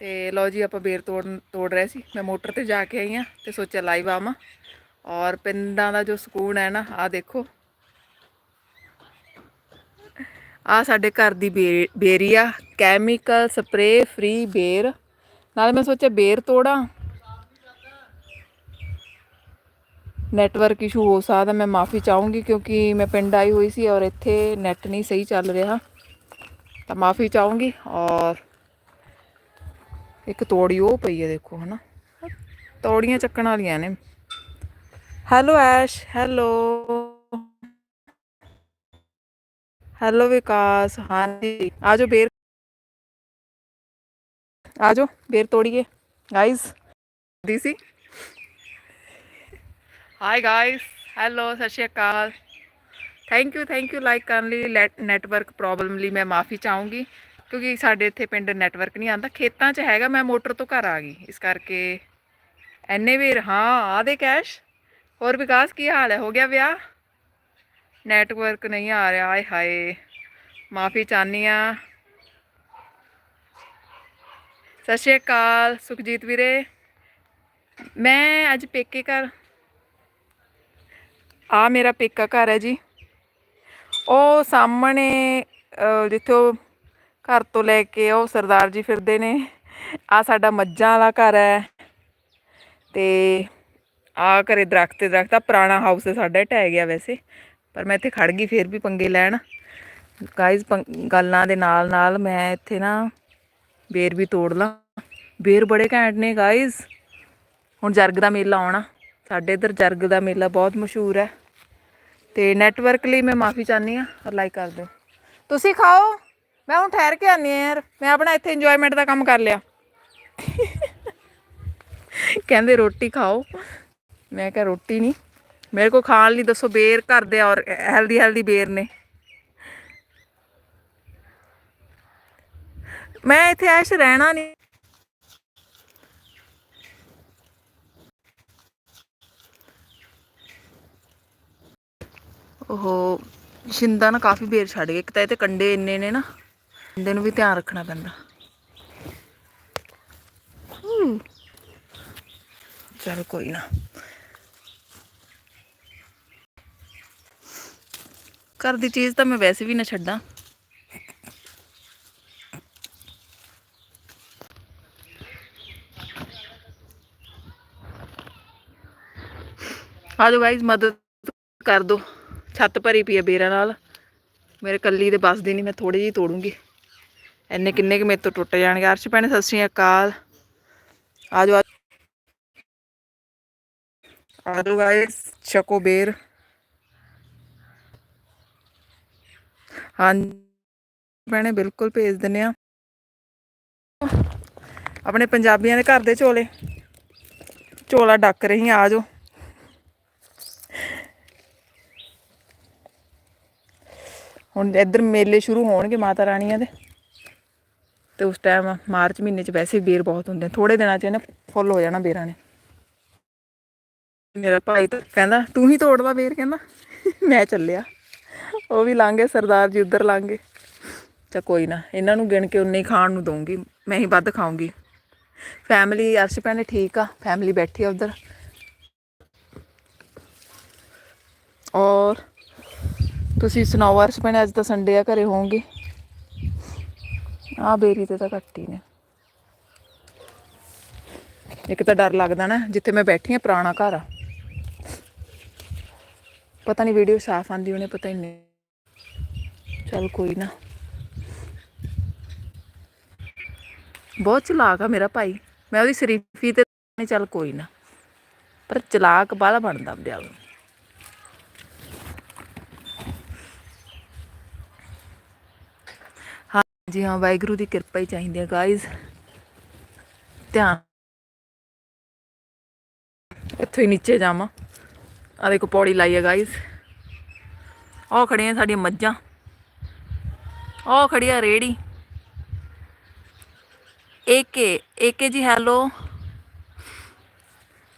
ਤੇ ਲਓ ਜੀ, ਆਪਾਂ ਬੇਰ ਤੋੜ ਤੋੜ ਰਹੇ ਸੀ। ਮੈਂ ਮੋਟਰ ਤੇ ਜਾ ਕੇ ਆਈ ਆ ਤੇ ਸੋਚਿਆ ਲਾਈਵ ਆਵਾਂ ਔਰ ਪਿੰਡਾਂ ਦਾ ਜੋ ਸਕੂਨ ਹੈ ਨਾ ਆ ਦੇਖੋ। ਆ ਸਾਡੇ ਘਰ ਦੀ ਬੇ- ਬੇਰੀ ਆ। ਕੈਮੀਕਲ ਸਪਰੇ, ਫ੍ਰੀ ਬੇਰ। ਨਾਲ ਮੈਂ ਸੋਚਿਆ ਬੇਰ ਤੋੜਾਂ। ਨੈਟਵਰਕ ਇਸ਼ੂ ਹੋ ਸਕਦਾ, ਮੈਂ ਮਾਫੀ ਚਾਹੂੰਗੀ ਕਿਉਂਕਿ ਮੈਂ ਪਿੰਡ ਆਈ ਹੋਈ ਸੀ ਔਰ ਇੱਥੇ ਨੈਟ ਨਹੀਂ ਸਹੀ ਚੱਲ ਰਿਹਾ। ਤਾਂ ਮਾਫੀ ਚਾਹੂੰਗੀ ਔਰ ਇੱਕ ਤੋੜੀ ਉਹ ਪਈ ਹੈ ਦੇਖੋ, ਹਨਾ। ਤੋੜੀਆਂ ਚੱਕਣ ਵਾਲੀਆਂ ਨੇ। ਹੈਲੋ ਐਸ਼, ਹੈਲੋ। ਹੈਲੋ ਵਿਕਾਸ, ਹਾਂਜੀ। ਆਜੋ ਬੇਰ ਆਜੋ ਬੇਰ ਤੋੜੀਏ। ਗਾਇਸ, ਦੀ ਸੀ? ਹਾਈ ਗਾਇਸ ਹੈਲੋ, ਸਤਿ ਸ਼੍ਰੀ ਅਕਾਲ। Thank you thank you like ਕਰਨ ਲਈ ਨੈਟਵਰਕ ਪ੍ਰੋਬਲਮ ਲਈ ਮੈਂ ਮਾਫੀ ਚਾਹੂੰਗੀ। ਕਿਉਂਕਿ ਸਾਡੇ ਇੱਥੇ ਪਿੰਡ ਨੈਟਵਰਕ ਨਹੀਂ ਆਉਂਦਾ, ਖੇਤਾਂ 'ਚ ਹੈਗਾ, ਮੈਂ ਮੋਟਰ ਤੋਂ ਘਰ ਆ ਗਈ। ਇਸ ਕਰਕੇ ਐਨੇ ਵੀ ਹਾਂ ਆ ਦੇ ਕੈਸ਼ ਹੋਰ ਵਿਕਾਸ ਕੀ ਹਾਲ ਹੈ? ਹੋ ਗਿਆ ਵਿਆਹ? ਨੈਟਵਰਕ ਨਹੀਂ ਆ ਰਿਹਾ, ਆਏ ਹਾਏ, ਮਾਫੀ ਚਾਹਨੀ ਆ ਸਤਿ ਸ਼੍ਰੀ ਅਕਾਲ, ਸੁਖਜੀਤ ਵੀਰੇ। ਮੈਂ ਅੱਜ ਪੇਕੇ ਘਰ ਆ ਮੇਰਾ ਪੇਕਾ ਘਰ ਹੈ ਜੀ। ਉਹ ਸਾਹਮਣੇ ਜਿੱਥੋਂ ਘਰ ਤੋਂ ਲੈ ਕੇ ਉਹ ਸਰਦਾਰ ਜੀ ਫਿਰਦੇ ਨੇ। ਆ ਸਾਡਾ ਮੱਝਾਂ ਵਾਲਾ ਘਰ ਹੈ। ਤੇ ਆ ਘਰੇ ਦਰਖਤ ਤੇ ਦਰਖਤ ਆ, ਪੁਰਾਣਾ ਹਾਊਸ ਹੈ ਸਾਡਾ, ਇਹ ਢਹਿ ਗਿਆ ਵੈਸੇ। ਪਰ ਮੈਂ ਇੱਥੇ ਖੜ ਗਈ, ਫੇਰ ਵੀ ਪੰਗੇ ਲੈਣ। ਗਾਇਜ਼ ਗੱਲਾਂ ਦੇ ਨਾਲ ਨਾਲ ਮੈਂ ਇੱਥੇ ਨਾ ਬੇਰ ਵੀ ਤੋੜ ਲਾਂ। ਬੇਰ ਬੜੇ ਘੈਂਟ ਨੇ ਗਾਇਜ਼ ਹੁਣ ਜਰਗ ਦਾ ਮੇਲਾ ਆਉਣਾ। ਸਾਡੇ ਇੱਧਰ ਜਰਗ ਦਾ ਮੇਲਾ ਬਹੁਤ ਮਸ਼ਹੂਰ ਹੈ। ਤੇ ਨੈਟਵਰਕ ਲਈ ਮੈਂ ਮਾਫੀ ਚਾਹਨੀ ਆ ਔਰ ਲਾਈਕ ਕਰ ਦਿਓ। ਤੁਸੀਂ ਖਾਓ। ਮੈਂ ਹੁਣ ਠਹਿਰ ਕੇ ਆਨੀ ਆ ਯਾਰ। ਮੈਂ ਆਪਣਾ ਇੱਥੇ ਇੰਜੋਇਮੈਂਟ ਦਾ ਕੰਮ ਕਰ ਲਿਆ। ਕਹਿੰਦੇ ਰੋਟੀ ਖਾਓ। ਮੈਂ ਕਿਹਾ, ਰੋਟੀ ਨਹੀਂ। ਮੇਰੇ ਕੋ ਖਾਣ ਲਈ ਦੱਸੋ, ਬੇਰ ਘਰ ਦੇ ਔਰ ਹੈਲਦੀ ਹੈਲਦੀ ਬੇਰ ਨੇ। ਮੈਂ ਇੱਥੇ ਐਸ਼ ਰਹਿਣਾ ਨਹੀਂ। ਉਹ ਸ਼ਿੰਦਾ ਨਾ ਕਾਫੀ ਬੇਰ ਛੱਡ ਗਏ। ਇੱਕ ਤਾਂ ਇਹ ਤੇ ਕੰਡੇ ਇੰਨੇ ਨੇ ਨਾ। ਕੰਡੇ ਨੂੰ ਵੀ ਧਿਆਨ ਰੱਖਣਾ ਪੈਂਦਾ। ਚੱਲ ਕੋਈ ਨਾ। ਘਰ ਦੀ ਚੀਜ਼ ਤਾਂ ਮੈਂ ਵੈਸੇ ਵੀ ਨਾ ਛੱਡਾਂ। ਆਜੋ ਗਾਇਜ਼ ਮਦਦ ਕਰ ਦੋ। ਛੱਤ ਭਰੀ ਪਈ ਹੈ ਬੇਰਾਂ ਨਾਲ। ਮੇਰੇ ਕੱਲੀ ਦੇ ਬਸ ਦੀ ਨਹੀਂ ਮੈਂ ਥੋੜੀ ਜਿਹੀ ਤੋੜੂੰਗੀ। ਇੰਨੇ ਕਿੰਨੇ ਕਿ ਮੇਰੇ ਤੋਂ ਟੁੱਟ ਜਾਣਗੇ। ਅਰਸ਼ ਭੈਣੇ, ਸਤਿ ਸ਼੍ਰੀ ਅਕਾਲ। ਆਜੋ ਆਜੋ। ਆਜੋ ਗਾਇਸ ਛਕੋ ਬੇਰ। ਹਾਂ ਭੈਣੇ, ਬਿਲਕੁਲ ਭੇਜ ਦਿੰਨੇ ਆ ਆਪਣੇ ਪੰਜਾਬੀਆਂ ਦੇ ਘਰ ਦੇ ਝੋਲੇ। ਝੋਲਾ ਡੱਕ ਰਹੀ ਆ ਆਜੋ। ਹੁਣ ਇੱਧਰ ਮੇਲੇ ਸ਼ੁਰੂ ਹੋਣਗੇ ਮਾਤਾ ਰਾਣੀਆਂ ਦੇ। ਤੇ ਉਸ ਟਾਈਮ ਮਾਰਚ ਮਹੀਨੇ ਚ ਵੈਸੇ ਬੇਰ ਬਹੁਤ ਹੁੰਦੇ ਥੋੜੇ ਦਿਨਾਂ ਚ ਇਹਨੇ ਫੁੱਲ ਹੋ ਜਾਣਾ ਬੇਰਾਂ ਨੇ। ਮੇਰਾ ਭਾਈ ਤਾਂ ਕਹਿੰਦਾ, ਤੂੰ ਹੀ ਤੋੜਵਾ ਬੇਰ, ਕਹਿੰਦਾ। ਮੈਂ ਚੱਲਿਆ। ਉਹ ਵੀ ਲਾਂਗੇ ਸਰਦਾਰ ਜੀ ਉੱਧਰ ਲਾਂਗੇ ਚਾ ਕੋਈ ਨਾ, ਇਹਨਾਂ ਨੂੰ ਗਿਣ ਕੇ ਉਨੇ ਹੀ ਖਾਣ ਨੂੰ ਦਊਂਗੀ। ਮੈਂ ਹੀ ਵੱਧ ਖਾਊਂਗੀ। ਫੈਮਿਲੀ ਅਰਸ਼ ਭੈਣੇ ਠੀਕ ਆ ਫੈਮਿਲੀ ਬੈਠੀ ਆ ਉੱਧਰ। ਔਰ ਤੁਸੀਂ ਸੁਣਾਓ ਅਰਸ਼ ਭੈਣੇ, ਅੱਜ ਤਾਂ ਸੰਡੇ ਆ, ਘਰੇ ਹੋਵੋਗੇ? ਆ ਬੇਰੀ ਤੇ ਤਾਂ ਘੱਟ ਹੀ ਨੇ। ਇੱਕ ਤਾਂ ਡਰ ਲੱਗਦਾ ਨਾ, ਜਿੱਥੇ ਮੈਂ ਬੈਠੀ ਆ ਪੁਰਾਣਾ ਘਰ ਆ। ਪਤਾ ਨਹੀਂ ਵੀਡੀਓ ਸਾਫ਼ ਆਂਦੀ ਉਹਨੇ ਪਤਾ ਹੀ ਨਹੀਂ ਚਲ ਕੋਈ ਨਾ। ਬਹੁਤ ਚਲਾਕ ਆ ਮੇਰਾ ਭਾਈ। ਮੈਂ ਉਹਦੀ ਸ਼ਰੀਫੀ ਤੇ ਚੱਲ ਕੋਈ ਨਾ। ਪਰ ਚਲਾਕ ਬਾਹਲਾ ਬਣਦਾ ਆਪਦੇ ਆਪ ਨੂੰ ਜੀ ਹਾਂ, ਵਾਹਿਗੁਰੂ ਦੀ ਕਿਰਪਾ ਹੀ ਚਾਹੀਦੀ ਹੈ ਗਾਇਜ਼ ਧਿਆਨ। ਇੱਥੋਂ ਹੀ ਨੀਚੇ ਜਾਵਾਂ। ਆ ਦੇਖੋ, ਪੌੜੀ ਲਾਈ ਹੈ ਗਾਇਜ਼ ਉਹ ਖੜੀਆਂ ਸਾਡੀਆਂ ਮੱਝਾਂ। ਉਹ ਖੜੀ ਆ ਰੇੜੀ। ਏਕੇ ਏਕੇ ਜੀ, ਹੈਲੋ।